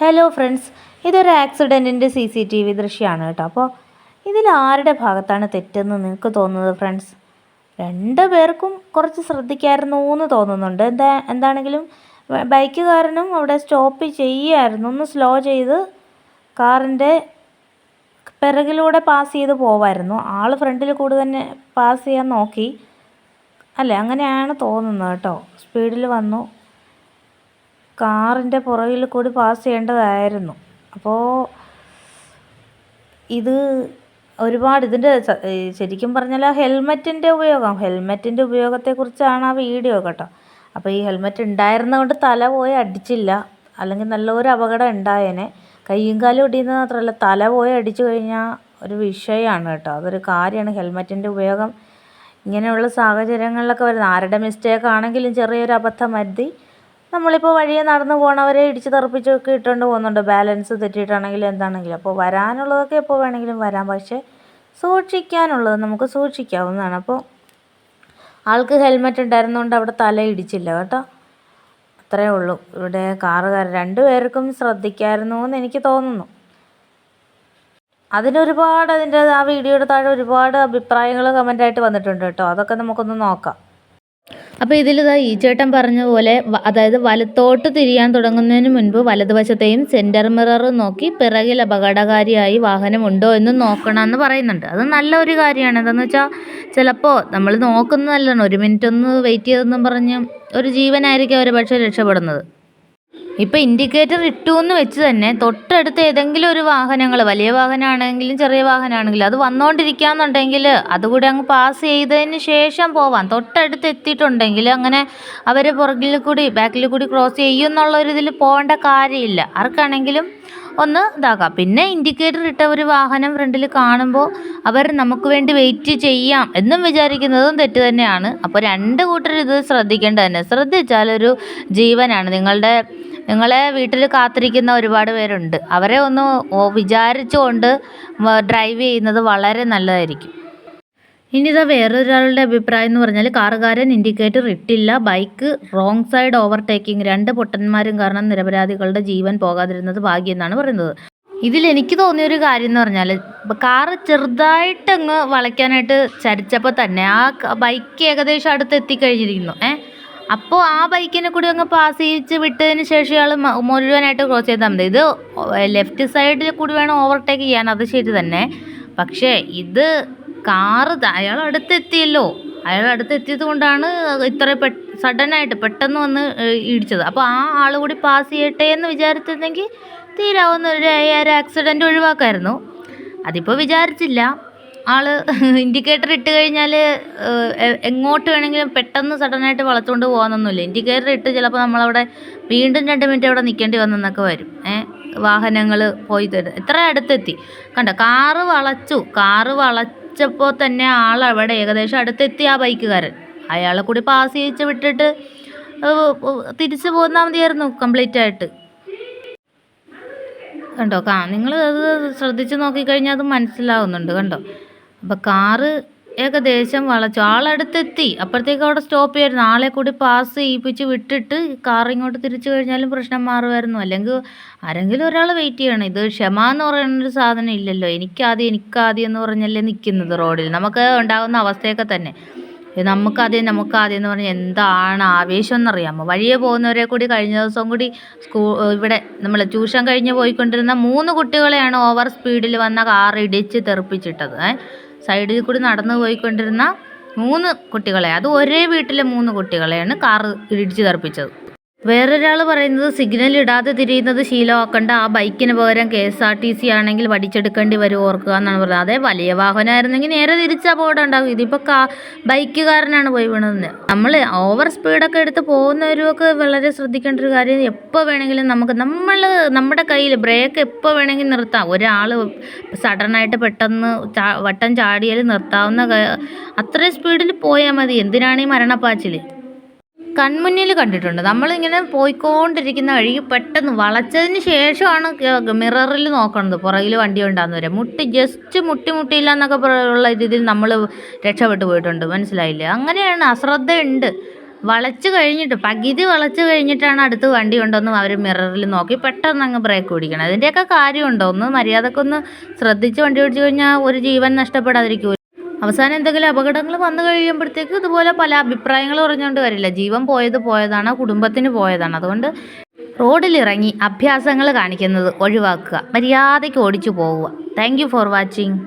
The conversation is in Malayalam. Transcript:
ഹലോ ഫ്രണ്ട്സ് ഇതൊരു ആക്സിഡന്റിന്റെ സി സി ടി വി ദൃശ്യമാണ് കേട്ടോ. അപ്പോൾ ഇതിൽ ആരുടെ ഭാഗത്താണ് തെറ്റെന്ന് നിങ്ങൾക്ക് തോന്നുന്നത് ഫ്രണ്ട്സ് രണ്ട് പേർക്കും കുറച്ച് ശ്രദ്ധിക്കായിരുന്നു എന്ന് തോന്നുന്നുണ്ട്. എന്താ എന്താണെങ്കിലും ബൈക്ക് ബൈക്കുകാരനും അവിടെ സ്റ്റോപ്പ് ചെയ്യായിരുന്നു. ഒന്ന് സ്ലോ ചെയ്ത് കാറിന്റെ പിറകിലൂടെ പാസ് ചെയ്ത് പോവായിരുന്നു. ആൾ ഫ്രണ്ടിൽ കൂടെ തന്നെ പാസ് ചെയ്യാൻ നോക്കി. അല്ലേ അങ്ങനെയാണ് തോന്നുന്നത് കേട്ടോ. സ്പീഡിൽ വന്നു. കാറിന്റെ പുറകിൽ കൂടി പാസ് ചെയ്യേണ്ടതായിരുന്നു. അപ്പോൾ ഇത് ഒരുപാട് ഇതിന്റെ ശരിക്കും പറഞ്ഞാൽ ഹെൽമെറ്റിന്റെ ഉപയോഗം ഹെൽമെറ്റിന്റെ ഉപയോഗത്തെക്കുറിച്ചാണ് ആ വീഡിയോ കേട്ടോ. അപ്പോൾ ഈ ഹെൽമെറ്റ് ഉണ്ടായിരുന്നതുകൊണ്ട് തല പോയി അടിച്ചില്ല. അല്ലെങ്കിൽ നല്ലൊരു അപകടം ഉണ്ടായേനെ. കയ്യും കാലും ഇടിയുന്നത് മാത്രമല്ല തല പോയി അടിച്ചു കഴിഞ്ഞാൽ ഒരു വിഷയമാണ് കേട്ടോ. അതൊരു കാര്യമാണ് ഹെൽമെറ്റിന്റെ ഉപയോഗം. ഇങ്ങനെയുള്ള സാഹചര്യങ്ങളിലൊക്കെ വരുന്നത് ആരുടെ മിസ്റ്റേക്ക് ആണെങ്കിലും ചെറിയൊരു അബദ്ധം വരുത്തി നമ്മളിപ്പോൾ വഴിയെ നടന്നു പോണവരെ ഇടിച്ച് തെറിപ്പിച്ചൊക്കെ ഇട്ടുകൊണ്ട് പോകുന്നുണ്ട്. ബാലൻസ് തെറ്റിയിട്ടാണെങ്കിലും എന്താണെങ്കിലും. അപ്പോൾ വരാനുള്ളതൊക്കെ എപ്പോൾ വേണമെങ്കിലും വരാം. പക്ഷേ സൂക്ഷിക്കാനുള്ളത് നമുക്ക് സൂക്ഷിക്കാവുന്നതാണ്. അപ്പോൾ ആൾക്ക് ഹെൽമെറ്റ് ഉണ്ടായിരുന്നുകൊണ്ട് അവിടെ തല ഇടിച്ചില്ല കേട്ടോ. അത്രയേ ഉള്ളൂ. ഇവിടെ കാറുകാർ രണ്ടുപേർക്കും ശ്രദ്ധിക്കായിരുന്നു എന്ന് എനിക്ക് തോന്നുന്നു. അതിനൊരുപാട് അതിന്റെ ആ വീഡിയോയുടെ താഴെ ഒരുപാട് അഭിപ്രായങ്ങൾ കമന്റായിട്ട് വന്നിട്ടുണ്ട് കേട്ടോ. അതൊക്കെ നമുക്കൊന്ന് നോക്കാം. അപ്പോൾ ഇതിലിതാ ഈ ചേട്ടൻ പറഞ്ഞ പോലെ അതായത് വലത്തോട്ട് തിരിയാൻ തുടങ്ങുന്നതിന് മുൻപ് വലതുവശത്തെയും സെന്റർ മിറർ നോക്കി പിറകിൽ അപകടകാരിയായി വാഹനം ഉണ്ടോ എന്ന് നോക്കണം എന്ന് പറയുന്നുണ്ട്. അത് നല്ല ഒരു കാര്യമാണ്. എന്താണെന്ന് വെച്ചാൽ ചിലപ്പോൾ നമ്മൾ നോക്കുന്നതല്ലാണ് ഒരു മിനിറ്റ് ഒന്ന് വെയിറ്റ് ചെയ്തെന്നും പറഞ്ഞ് ഒരു ജീവനായിരിക്കും അവർ പക്ഷേ രക്ഷപ്പെടുന്നത്. ഇപ്പം ഇൻഡിക്കേറ്റർ ഇട്ടു എന്ന് വെച്ച് തന്നെ തൊട്ടടുത്ത് ഏതെങ്കിലും ഒരു വാഹനങ്ങൾ വലിയ വാഹനമാണെങ്കിലും ചെറിയ വാഹനമാണെങ്കിലും അത് വന്നുകൊണ്ടിരിക്കുകയെന്നുണ്ടെങ്കിൽ അതുകൂടി അങ്ങ് പാസ് ചെയ്തതിന് ശേഷം പോവാം. തൊട്ടടുത്ത് എത്തിയിട്ടുണ്ടെങ്കിൽ അങ്ങനെ അവർ പുറകിൽ കൂടി ബാക്കിൽ കൂടി ക്രോസ് ചെയ്യും എന്നുള്ള ഒരു ഇതിൽ പോകേണ്ട കാര്യമില്ല. ആർക്കാണെങ്കിലും ഒന്ന് ഇതാക്കാം പിന്നെ ഇൻഡിക്കേറ്റർ ഇട്ട ഒരു വാഹനം ഫ്രണ്ടിൽ കാണുമ്പോൾ അവർ നമുക്ക് വേണ്ടി വെയിറ്റ് ചെയ്യാം എന്നും വിചാരിക്കുന്നതും തെറ്റ് തന്നെയാണ്. അപ്പോൾ രണ്ട് കൂട്ടർ ഇത് ശ്രദ്ധിക്കേണ്ടത് തന്നെ. ജീവനാണ്. നിങ്ങളുടെ നിങ്ങളെ വീട്ടിൽ കാത്തിരിക്കുന്ന ഒരുപാട് പേരുണ്ട്. അവരെ ഒന്ന് വിചാരിച്ചുകൊണ്ട് ഡ്രൈവ് ചെയ്യുന്നത് വളരെ നല്ലതായിരിക്കും. ഇനി ഇതാ വേറൊരാളുടെ അഭിപ്രായം എന്ന് പറഞ്ഞാൽ കാറുകാരൻ ഇൻഡിക്കേറ്റർ ഇട്ടില്ല. ബൈക്ക് റോങ് സൈഡ് ഓവർടേക്കിംഗ് രണ്ട് പൊട്ടന്മാരും കാരണം നിരപരാധികളുടെ ജീവൻ പോകാതിരുന്നത് ഭാഗ്യം എന്നാണ് പറയുന്നത്. ഇതിൽ എനിക്ക് തോന്നിയൊരു കാര്യം എന്ന് പറഞ്ഞാൽ കാറ് ചെറുതായിട്ടങ്ങ് വളയ്ക്കാനായിട്ട് ചരിച്ചപ്പോൾ തന്നെ ആ ബൈക്ക് ഏകദേശം അടുത്ത് എത്തിക്കഴിഞ്ഞിരിക്കുന്നു ഏ? അപ്പോൾ ആ ബൈക്കിനെ കൂടി അങ്ങ് പാസ് ചെയ്യിച്ച് വിട്ടതിന് ശേഷം ഇയാൾ മുഴുവനായിട്ട് ക്രോസ് ചെയ്താൽ മതി. ഇത് ലെഫ്റ്റ് സൈഡിൽ കൂടി വേണം ഓവർടേക്ക് ചെയ്യാൻ. അത് ശരി തന്നെ. പക്ഷേ ഇത് കാറ് അയാൾ അടുത്തെത്തിയല്ലോ. അയാൾ അടുത്തെത്തിയത് കൊണ്ടാണ് ഇത്ര പെ സഡനായിട്ട് പെട്ടെന്ന് വന്ന് ഇടിച്ചത്. അപ്പോൾ ആ ആൾ കൂടി പാസ് ചെയ്യട്ടെ എന്ന് വിചാരിച്ചിരുന്നെങ്കിൽ തീരാവുന്ന ഒരു ആക്സിഡന്റ് ഒഴിവാക്കായിരുന്നു. അതിപ്പോൾ വിചാരിച്ചില്ല. ആൾ ഇൻഡിക്കേറ്റർ ഇട്ട് കഴിഞ്ഞാൽ എങ്ങോട്ട് വേണമെങ്കിലും പെട്ടെന്ന് സഡനായിട്ട് വളച്ചുകൊണ്ട് പോകാനൊന്നുമില്ല. ഇൻഡിക്കേറ്റർ ഇട്ട് ചിലപ്പോൾ നമ്മളവിടെ വീണ്ടും രണ്ട് മിനിറ്റ് അവിടെ നിൽക്കേണ്ടി വന്നെന്നൊക്കെ വരും. ഏഹ് വാഹനങ്ങൾ പോയി തരും എത്ര അടുത്തെത്തി. കണ്ട കാറ് വളച്ചു. കാറ് വളച്ചപ്പോൾ തന്നെ ആൾ അവിടെ ഏകദേശം അടുത്തെത്തി ആ ബൈക്കുകാരൻ. അയാളെ കൂടി പാസ് ചെയ്യിച്ച് വിട്ടിട്ട് തിരിച്ചു പോന്നാൽ മതിയായിരുന്നു കംപ്ലീറ്റ് ആയിട്ട്. കണ്ടോ കാ നിങ്ങൾ അത് ശ്രദ്ധിച്ച് നോക്കിക്കഴിഞ്ഞാൽ അത് മനസ്സിലാവുന്നുണ്ട്. കണ്ടോ അപ്പോൾ കാറ് ഏകദേശം വളച്ചു. ആളടുത്തെത്തി. അപ്പോഴത്തേക്ക് അവിടെ സ്റ്റോപ്പ് ചെയ്യായിരുന്നു. ആളെ കൂടി പാസ് ചെയ്യിപ്പിച്ച് വിട്ടിട്ട് കാർ ഇങ്ങോട്ട് തിരിച്ചു കഴിഞ്ഞാലും പ്രശ്നം മാറുമായിരുന്നു. അല്ലെങ്കിൽ ആരെങ്കിലും ഒരാൾ വെയിറ്റ് ചെയ്യണം. ഇത് ക്ഷമ എന്ന് പറയുന്നൊരു സാധനം ഇല്ലല്ലോ. എനിക്കാദ്യം എനിക്കാദ്യം എന്ന് പറഞ്ഞല്ലേ നിൽക്കുന്നത് റോഡിൽ നമുക്ക് ഉണ്ടാകുന്ന അവസ്ഥയൊക്കെ തന്നെ. നമുക്കാദ്യം നമുക്കാദ്യം എന്ന് പറഞ്ഞാൽ എന്താണ് ആവേശം എന്നറിയാമോ? വഴിയെ പോകുന്നവരെ കൂടി കഴിഞ്ഞ ദിവസം കൂടി സ്കൂൾ ഇവിടെ നമ്മൾ ട്യൂഷൻ കഴിഞ്ഞ് പോയിക്കൊണ്ടിരുന്ന മൂന്ന് കുട്ടികളെയാണ് ഓവർ സ്പീഡിൽ വന്ന കാർ ഇടിച്ച് തെറിപ്പിച്ചിട്ടത്. ഏ? സൈഡിൽ കൂടി നടന്നു പോയിക്കൊണ്ടിരുന്ന മൂന്ന് കുട്ടികളെ അത് ഒരേ വീട്ടിലെ മൂന്ന് കുട്ടികളെയാണ് കാറ് ഇടിച്ചു തെറിപ്പിച്ചത്. വേറൊരാൾ പറയുന്നത് സിഗ്നൽ ഇടാതെ തിരിയുന്നത് ശീലമാക്കേണ്ട. ആ ബൈക്കിന് പകരം K S R T C ആണെങ്കിൽ വടിച്ചെടുക്കേണ്ടി വരും ഓർക്കുക എന്നാണ് പറയുന്നത് അതേ വലിയ വാഹനമായിരുന്നെങ്കിൽ നേരെ തിരിച്ച് അപകടം ഇതിപ്പോൾ കാ ബൈക്കുകാരനാണ് പോയി വീണത് നമ്മൾ ഓവർ സ്പീഡൊക്കെ എടുത്ത് പോകുന്നവരുമൊക്കെ വളരെ ശ്രദ്ധിക്കേണ്ട ഒരു കാര്യം എപ്പോൾ വേണമെങ്കിലും നമുക്ക് നമ്മൾ നമ്മുടെ കയ്യിൽ ബ്രേക്ക് എപ്പോൾ വേണമെങ്കിൽ നിർത്താം. ഒരാൾ സഡനായിട്ട് പെട്ടെന്ന് വട്ടം ചാടിയാൽ നിർത്താവുന്ന അത്രയും സ്പീഡിൽ പോയാൽ മതി. എന്തിനാണ് ഈ മരണപ്പാച്ചിൽ കൺമുന്നിൽ കണ്ടിട്ടുണ്ട്. നമ്മളിങ്ങനെ പോയിക്കൊണ്ടിരിക്കുന്ന വഴി പെട്ടെന്ന് വളച്ചതിന് ശേഷമാണ് മിററിൽ നോക്കണത്. പുറകിൽ വണ്ടി ഉണ്ടാകുന്ന വരെ. മുട്ടി ജസ്റ്റ് മുട്ടി മുട്ടിയില്ല എന്നൊക്കെ ഉള്ള രീതിയിൽ നമ്മൾ രക്ഷപ്പെട്ടു പോയിട്ടുണ്ട്. മനസ്സിലായില്ലേ? അങ്ങനെയാണ് അശ്രദ്ധയുണ്ട്. വളച്ച് കഴിഞ്ഞിട്ട് പകുതി വളച്ച് കഴിഞ്ഞിട്ടാണ് അടുത്ത് വണ്ടി ഉണ്ടോന്ന് അവർ മിററിൽ നോക്കി പെട്ടെന്ന് അങ്ങ് ബ്രേക്ക് ഓടിക്കണം അതിന്റെയൊക്കെ കാര്യമുണ്ടോ? ഒന്ന് മര്യാദക്കൊന്ന് ശ്രദ്ധിച്ച് വണ്ടി ഓടിച്ചു കഴിഞ്ഞാൽ ഒരു ജീവൻ നഷ്ടപ്പെടാതിരിക്കും അവസാനം എന്തെങ്കിലും അപകടങ്ങൾ വന്നു കഴിയുമ്പോഴത്തേക്ക് ഇതുപോലെ പല അഭിപ്രായങ്ങൾ പറഞ്ഞുകൊണ്ട് വരില്ല. ജീവൻ പോയത് പോയതാണ് കുടുംബത്തിന് പോയതാണ്? അതുകൊണ്ട് റോഡിലിറങ്ങി അഭ്യാസങ്ങൾ കാണിക്കുന്നത് ഒഴിവാക്കുക. മര്യാദയ്ക്ക് ഓടിച്ചു പോവുക. Thank for watching